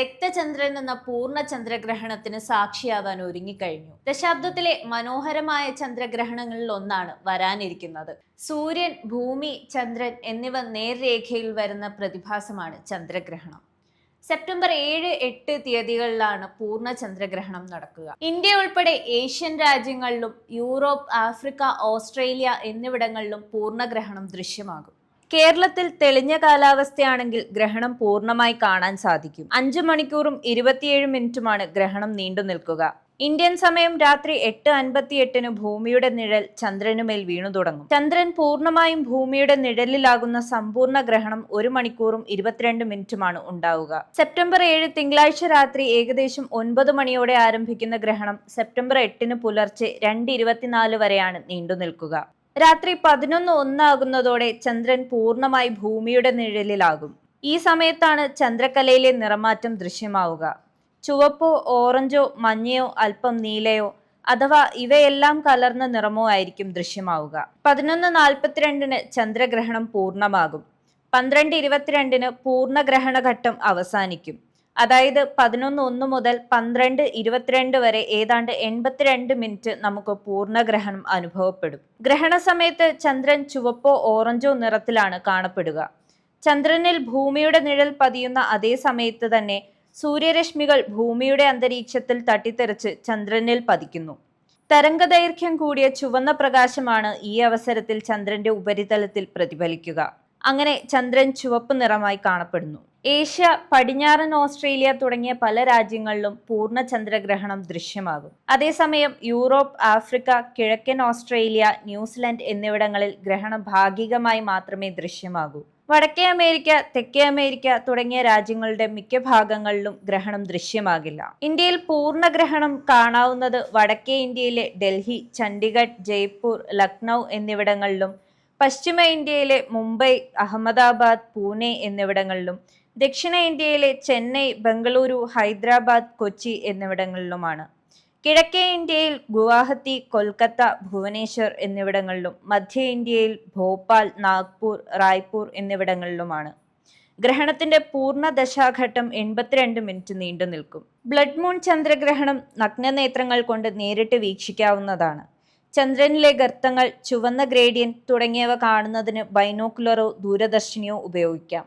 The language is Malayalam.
രക്തചന്ദ്രൻ എന്ന പൂർണ ചന്ദ്രഗ്രഹണത്തിന് സാക്ഷിയാവാൻ ഒരുങ്ങിക്കഴിഞ്ഞു. ദശാബ്ദത്തിലെ മനോഹരമായ ചന്ദ്രഗ്രഹണങ്ങളിൽ ഒന്നാണ് വരാനിരിക്കുന്നത്. സൂര്യൻ ഭൂമി ചന്ദ്രൻ എന്നിവ നേർരേഖയിൽ വരുന്ന പ്രതിഭാസമാണ് ചന്ദ്രഗ്രഹണം. സെപ്റ്റംബർ ഏഴ് എട്ട് തീയതികളിലാണ് പൂർണ ചന്ദ്രഗ്രഹണം നടക്കുക. ഇന്ത്യ ഉൾപ്പെടെ ഏഷ്യൻ രാജ്യങ്ങളിലും യൂറോപ്പ് ആഫ്രിക്ക ഓസ്ട്രേലിയ എന്നിവിടങ്ങളിലും പൂർണഗ്രഹണം ദൃശ്യമാകും. കേരളത്തിൽ തെളിഞ്ഞ കാലാവസ്ഥയാണെങ്കിൽ ഗ്രഹണം പൂർണമായി കാണാൻ സാധിക്കും. അഞ്ചു മണിക്കൂറും ഇരുപത്തിയേഴ് മിനിറ്റുമാണ് ഗ്രഹണം നീണ്ടു നിൽക്കുക. ഇന്ത്യൻ സമയം രാത്രി എട്ട് അൻപത്തിയെട്ടിന് ഭൂമിയുടെ നിഴൽ ചന്ദ്രനുമേൽ വീണു തുടങ്ങും. ചന്ദ്രൻ പൂർണമായും ഭൂമിയുടെ നിഴലിലാകുന്ന സമ്പൂർണ ഗ്രഹണം ഒരു മണിക്കൂറും ഇരുപത്തിരണ്ട് മിനിറ്റുമാണ് ഉണ്ടാവുക. സെപ്റ്റംബർ ഏഴ് തിങ്കളാഴ്ച രാത്രി ഏകദേശം ഒൻപത് മണിയോടെ ആരംഭിക്കുന്ന ഗ്രഹണം സെപ്റ്റംബർ എട്ടിന് പുലർച്ചെ രണ്ട് ഇരുപത്തിനാല് വരെയാണ് നീണ്ടു നിൽക്കുക. രാത്രി പതിനൊന്ന് ഒന്നാകുന്നതോടെ ചന്ദ്രൻ പൂർണമായി ഭൂമിയുടെ നിഴലിലാകും. ഈ സമയത്താണ് ചന്ദ്രക്കലയിലെ നിറമാറ്റം ദൃശ്യമാവുക. ചുവപ്പോ ഓറഞ്ചോ മഞ്ഞയോ അല്പം നീലയോ അഥവാ ഇവയെല്ലാം കലർന്ന നിറമോ ആയിരിക്കും ദൃശ്യമാവുക. പതിനൊന്ന് നാൽപ്പത്തിരണ്ടിന് ചന്ദ്രഗ്രഹണം പൂർണമാകും. പന്ത്രണ്ട് ഇരുപത്തിരണ്ടിന് പൂർണഗ്രഹണഘട്ടം അവസാനിക്കും. അതായത് പതിനൊന്ന് ഒന്ന് മുതൽ പന്ത്രണ്ട് ഇരുപത്തിരണ്ട് വരെ ഏതാണ്ട് എൺപത്തിരണ്ട് മിനിറ്റ് നമുക്ക് പൂർണഗ്രഹണം അനുഭവപ്പെടും. ഗ്രഹണ സമയത്ത് ചന്ദ്രൻ ചുവപ്പോ ഓറഞ്ചോ നിറത്തിലാണ് കാണപ്പെടുക. ചന്ദ്രനിൽ ഭൂമിയുടെ നിഴൽ പതിയുന്ന അതേ സമയത്ത് തന്നെ സൂര്യരശ്മികൾ ഭൂമിയുടെ അന്തരീക്ഷത്തിൽ തട്ടിത്തെറിച്ച് ചന്ദ്രനിൽ പതിക്കുന്നു. തരംഗദൈർഘ്യം കൂടിയ ചുവന്ന പ്രകാശമാണ് ഈ അവസരത്തിൽ ചന്ദ്രന്റെ ഉപരിതലത്തിൽ പ്രതിഫലിക്കുക. അങ്ങനെ ചന്ദ്രൻ ചുവപ്പ് നിറമായി കാണപ്പെടുന്നു. ഏഷ്യ പടിഞ്ഞാറൻ ഓസ്ട്രേലിയ തുടങ്ങിയ പല രാജ്യങ്ങളിലും പൂർണ ചന്ദ്രഗ്രഹണം ദൃശ്യമാകും. അതേസമയം യൂറോപ്പ് ആഫ്രിക്ക കിഴക്കൻ ഓസ്ട്രേലിയ ന്യൂസിലൻഡ് എന്നിവിടങ്ങളിൽ ഗ്രഹണം ഭാഗികമായി മാത്രമേ ദൃശ്യമാകൂ. വടക്കേ അമേരിക്ക തെക്കേ അമേരിക്ക തുടങ്ങിയ രാജ്യങ്ങളുടെ മിക്ക ഭാഗങ്ങളിലും ഗ്രഹണം ദൃശ്യമാകില്ല. ഇന്ത്യയിൽ പൂർണ ഗ്രഹണം കാണാവുന്നത് വടക്കേ ഇന്ത്യയിലെ ഡൽഹി ചണ്ഡിഗഡ് ജയ്പൂർ ലക്നൗ എന്നിവിടങ്ങളിലും പശ്ചിമ ഇന്ത്യയിലെ മുംബൈ അഹമ്മദാബാദ് പൂനെ എന്നിവിടങ്ങളിലും ദക്ഷിണ ഇന്ത്യയിലെ ചെന്നൈ ബംഗളൂരു ഹൈദരാബാദ് കൊച്ചി എന്നിവിടങ്ങളിലുമാണ്. കിഴക്കേ ഇന്ത്യയിൽ ഗുവാഹത്തി കൊൽക്കത്ത ഭുവനേശ്വർ എന്നിവിടങ്ങളിലും മധ്യ ഇന്ത്യയിൽ ഭോപ്പാൽ നാഗ്പൂർ റായ്പൂർ എന്നിവിടങ്ങളിലുമാണ്. ഗ്രഹണത്തിന്റെ പൂർണ ദശാഘട്ടം എൺപത്തിരണ്ട് മിനിറ്റ് നീണ്ടു നിൽക്കും. ബ്ലഡ് മൂൺ ചന്ദ്രഗ്രഹണം നഗ്നനേത്രങ്ങൾ കൊണ്ട് നേരിട്ട് വീക്ഷിക്കാവുന്നതാണ്. ചന്ദ്രനിലെ ഗർത്തങ്ങൾ ചുവന്ന ഗ്രേഡിയൻ തുടങ്ങിയവ കാണുന്നതിന് ബൈനോക്കുലറോ ദൂരദർശിനിയോ ഉപയോഗിക്കാം.